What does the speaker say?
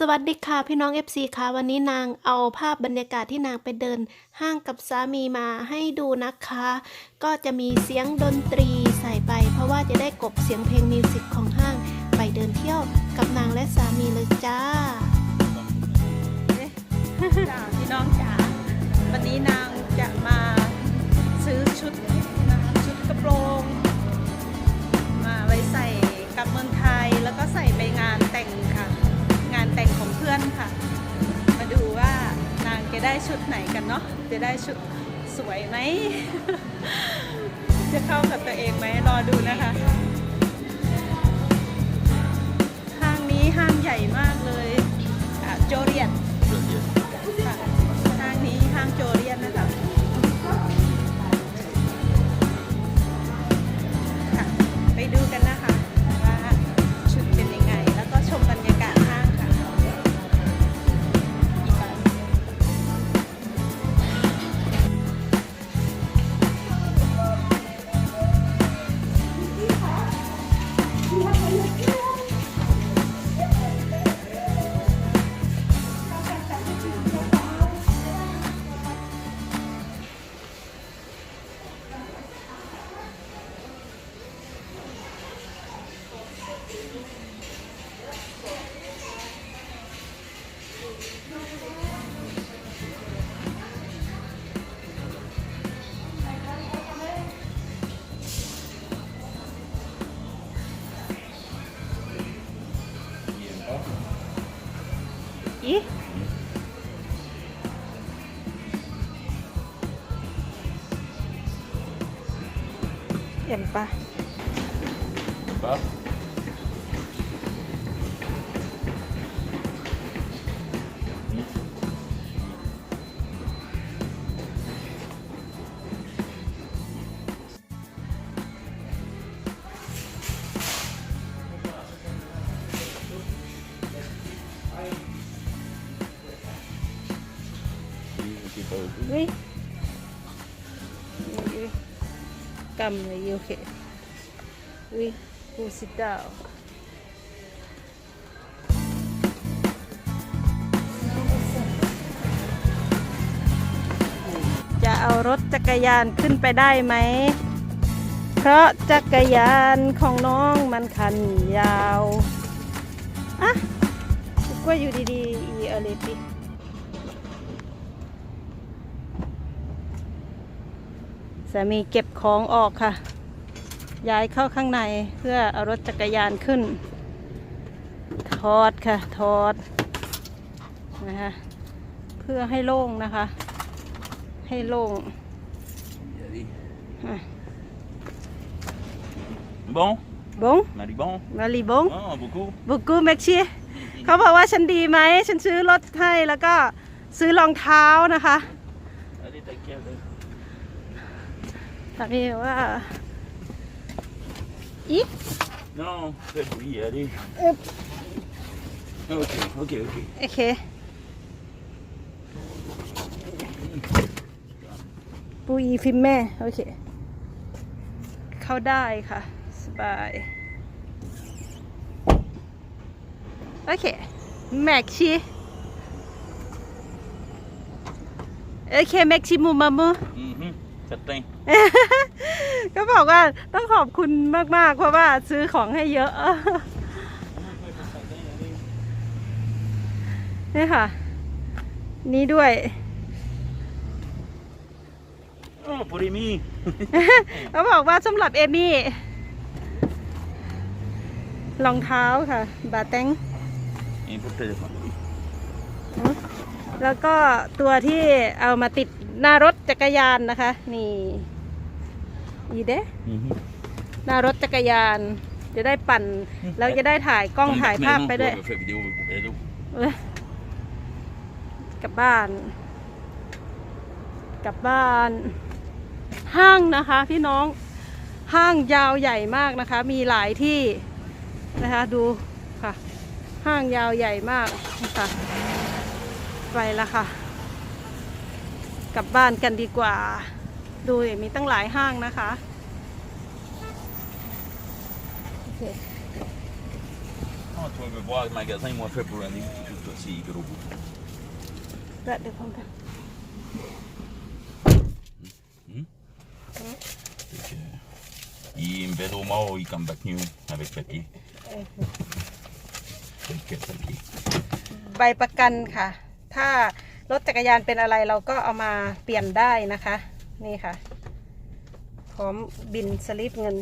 สวัสดีค่ะพี่น้อง FC ค่ะวันนี้นางเอาภาพบรรยากาศที่นางไปเดินห้างกับสามีมาให้ดูนะคะ ก็จะมีเสียงดนตรีใส่ไป เพราะว่าจะได้กบเสียงเพลงมิวสิกของห้าง ไปเดินเที่ยวกับนางและสามีเลยจ้า จ้าพี่น้องจ๋า องเพื่อนค่ะ มาดูว่านางจะได้ชุดไหนกันเนาะจะได้ชุดสวยไหม จะเข้ากับตัวเองไหมรอดูนะคะ อีเห็นปะ Pas. เฮ้ยอุ๊ยกำเลยโอเคอุ้ยกูสิดาวจะเอารถจักรยานขึ้นไปได้ไหม เพราะจักรยานของน้องมันคันยาว อะก็อยู่ดีๆ อีเอเลติามีเก็บของออกค่ะ ย้ายเข้าข้างในเพื่อเอารถจักรยานขึ้นถอดค่ะถอดนะคะเพื่อให้โล่งนะคะ ให้โล่งอะ Bon, บง Mali bon. มาลีบง Ah, beaucoup. บุกูแม็กชีเขาบอกว่าฉันดีไหม ฉันซื้อรถให้แล้วก็ซื้อรองเท้านะคะ Allez, t'inquiète. สามีบอกว่าอีก Non, fais bruit, allez. Hop. Ok, ok, ok. โอเคปูอีฟิมแม่ โอเค เข้าได้ค่ะ สบาย โอเค แม็กชีโอเค แม็กชีมูมามู Mhm, certain. ก็บอกว่าต้องขอบคุณมากๆ เพราะว่าซื้อของให้เยอะนี่ค่ะ นี่ด้วย Oh, pour Amy. เขาบอกว่าสำหรับเอมี่รองเท้าค่ะ บาแตง Et pour le téléphone. แล้วก็ตัวที่เอามาติดหน้ารถจักรยานนะคะ นี่อีเด้ Mhm. หน้ารถจักรยาน จะได้ปั่น แล้วจะได้ถ่ายกล้องถ่ายภาพไปด้วย On fait vidéo avec vélo. เอ้ยกลับบ้าน กลับบ้าน ห้างนะคะพี่น้องห้างยาวใหญ่มากนะคะ มีหลายที่นะคะดูค่ะ ห้างยาวใหญ่มากนะคะ ไปละค่ะ กลับบ้านกันดีกว่า ดูดิมีตั้งหลายห้างนะคะโอเค Oh, tu veux voir le magasin, moi, fait pour aller. Tout aussi gros. แล้วเดี๋ยวผมท Fait que, il me fait au mort, il come back new avec papier. ำเอ่อ Avec papier. ใบประกันค่ะ ถ้ารถจักรยานเป็นอะไรเราก็เอามาเปลี่ยนได้นะคะ นี่ค่ะ พร้อมบินสลิปเงิน